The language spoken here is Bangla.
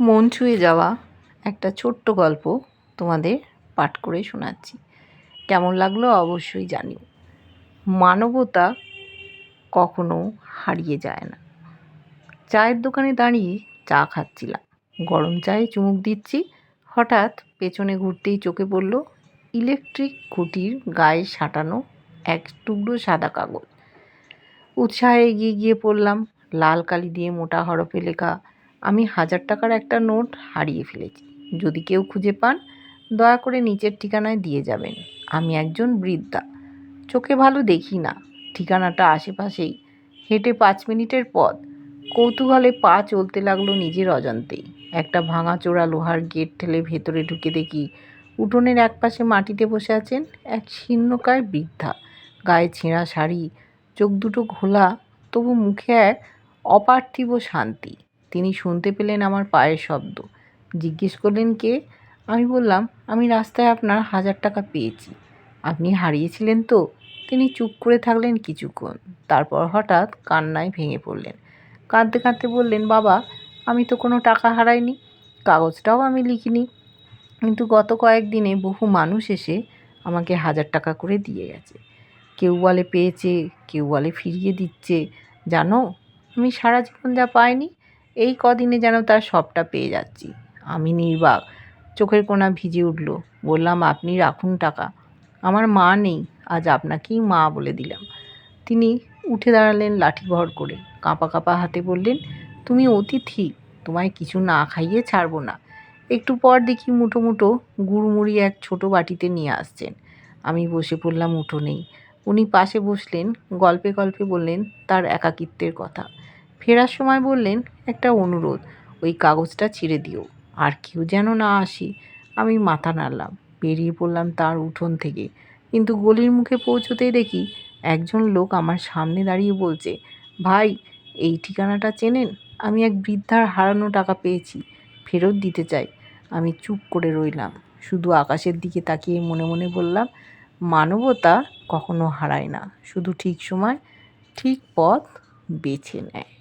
মন ছুঁয়ে যাওয়া একটা ছোট্ট গল্প তোমাদের পাঠ করে শোনাচ্ছি। কেমন লাগল অবশ্যই জানিও। মানবতা কখনো হারিয়ে যায় না। চায়ের দোকানে দাঁড়িয়ে চা খাচ্ছিলাম। গরম চায়ে চুমুক দিচ্ছি। হঠাৎ পেছনে ঘুরতেই চোখে পড়ল ইলেকট্রিক খুঁটির গায়ে সাঁটানো এক টুকরো সাদা কাগজ। উৎসাহে এগিয়ে গিয়ে পড়লাম, লাল কালি দিয়ে মোটা হরফে লেখা আমি হাজার টাকার একটা নোট হারিয়ে ফেলেছি। যদি কেউ খুঁজে পান, দয়া করে নিচের ঠিকানায় দিয়ে যাবেন। আমি একজন বৃদ্ধা। চোখে ভালো দেখি না। ঠিকানাটা আশেপাশেই। হেঁটে পাঁচ মিনিটের পথ। কৌতূহলে পা চলতে লাগল নিজের অজান্তেই। একটা ভাঙাচোরা লোহার গেট ঠেলে ভেতরে ঢুকে দেখি উঠোনের একপাশে মাটিতে বসে আছেন এক শীর্ণকায় বৃদ্ধা। গায়ে ছেঁড়া শাড়ি, চোখ দুটো ঘোলা, তবু মুখে এক অপার্থিব শান্তি। তিনি শুনতে পেলেন আমার পায়ের শব্দ। জিজ্ঞেস করলেন, কে? আমি বললাম, আমি রাস্তায় আপনার হাজার টাকা পেয়েছি। আপনি হারিয়েছিলেন তো? তিনি চুপ করে থাকলেন কিছুক্ষণ। তারপর হঠাৎ কান্নায় ভেঙে পড়লেন। কাঁদতে কাঁদতে বললেন, বাবা, আমি তো কোনো টাকা হারাইনি, কাগজটাও আমি লিখিনি। কিন্তু গত কয়েকদিনে বহু মানুষ এসে আমাকে হাজার টাকা করে দিয়ে গেছে। কেউ বলে পেয়েছে, কেউ বলে ফিরিয়ে দিচ্ছে। জানো, আমি সারা জীবন যা পাইনি এই কদিনে যেন তার সবটা পেয়ে যাচ্ছি। আমি নির্বাক। চোখের কোনা ভিজে উঠল। বললাম, আপনি রাখুন টাকা। আমার মা নেই। আজ আপনাকেই মা বলে দিলাম। তিনি উঠে দাঁড়ালেন লাঠি ভর করে। কাঁপা কাঁপা হাতে বললেন, তুমি অতিথি। তোমায় কিছু না খাইয়ে ছাড়বো না। একটু পর দেখি মুঠো মুঠো গুড়মুড়ি এক ছোট বাটিতে নিয়ে আসছেন। আমি বসে পড়লাম, উঠোনেই। উনি পাশে বসলেন, গল্পে গল্পে বললেন তার একাকিত্বের কথা। ফেরার সময় বললেন, একটা অনুরোধ, ওই কাগজটা ছিঁড়ে দিও। আর কেউ যেন না আসি, আমি মাথা নাড়লাম, বেরিয়ে পড়লাম তার উঠোন থেকে। কিন্তু গলির মুখে পৌঁছতেই দেখি একজন লোক আমার সামনে দাঁড়িয়ে বলছে, ভাই, এই ঠিকানাটা চেনেন? আমি এক বৃদ্ধার হারানো টাকা পেয়েছি, ফেরত দিতে চাই। আমি চুপ করে রইলাম, শুধু আকাশের দিকে তাকিয়ে মনে মনে বললাম, মানবতা কখনো হারায় না, শুধু ঠিক সময়, ঠিক পথ বেছে নেয়।